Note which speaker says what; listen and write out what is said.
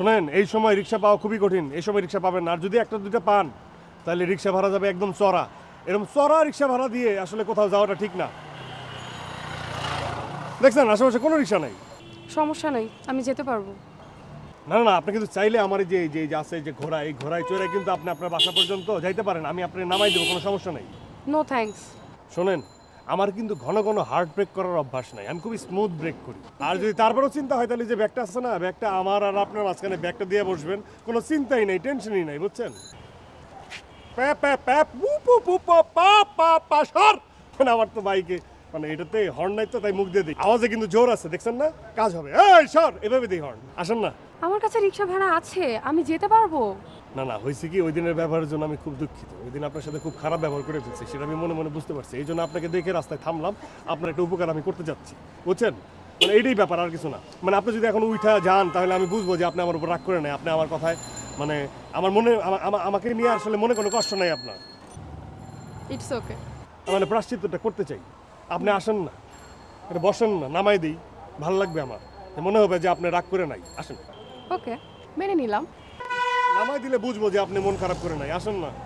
Speaker 1: শোনেন এই সময় রিক্সা পাওয়া খুবই কঠিন। এই সময় রিক্সা পাবেন না। আর যদি একটা দুটো পান তাহলে রিক্সা ভাড়া যাবে একদম চড়া। এরকম চড়া রিক্সা ভাড়া দিয়ে আসলে কোথাও যাওয়াটা ঠিক না। দেখছেন আশেপাশে কোনো রিক্সা নাই।
Speaker 2: সমস্যা নেই আমি যেতে পারব।
Speaker 1: না না, না আপনি কিন্তু চাইলে আমার যে যে যে আছে যে ঘোড়া এই ঘোড়ায় চড়ে কিন্তু আপনি আপনার বাসা পর্যন্ত যাইতে পারেন। আমি আপনি নামাই দেবো কোনো সমস্যা নেই।
Speaker 2: নো থ্যাঙ্কস
Speaker 1: শোনেন আমার কিন্তু ঘন ঘন হার্ট ব্রেক করার অভ্যাস নাই। আমি খুবই স্মুথ ব্রেক করি। আর যদি তারপরেও চিন্তা হয়, তাহলে যে ব্যাগটা আছে না, ব্যাগটা আমার আর আপনার মাঝখানে ব্যাগটা দিয়ে বসবেন। কোনো চিন্তাই নেই টেনশনই নাই, বুঝছেন? প্যাপ প্যাপ প্যাপ পু পু সর! মানে আমার তো বাইকে মানে এটাতে হর্ন নাই তো তাই মুখ দিয়ে দিই। আওয়াজে কিন্তু জোর আছে দেখছেন না? কাজ হবে। এই সর! এভাবে দিই হর্ন আসেন না।
Speaker 2: আমার কাছে রিক্সা ভাড়া আছে আমি যেতে পারব?
Speaker 1: না না হয়েছে কি ওই দিনের ব্যবহারের জন্য আমি খুব দুঃখিত। ওই দিন আপনার সাথে খুব খারাপ ব্যবহার করে ফেলছি সেটা আমি মনে মনে বুঝতে পারছি। এই জন্য আপনাকে দেখে রাস্তায় থামলাম। আপনার একটা উপকার আমি করতে যাচ্ছি। বুঝছেন? মানে এইটাই ব্যাপার আর কিছু না। মানে আপনি যদি এখন উঠা যান তাহলে আমি বুঝব যে আপনি আমার উপর রাগ করে নেয় আপনি আমার কথায় মানে আমার মনে আমা- আমা- আমাকে নিয়ে আসলে মনে কোনো কষ্ট নাই আপনার।
Speaker 2: ইটস ওকে
Speaker 1: মানে প্রাশ্চিত্যটা করতে চাই। আপনি আসেন না। এটা বসেন না নামাই দিই। ভালো লাগবে আমার। মনে হবে যে আপনি রাগ করে নাই। আসেন।
Speaker 2: ওকে মেনে নিলাম।
Speaker 1: নামাই দিলে বুঝব যে আপনি মন খারাপ করে নাই। আসেন না।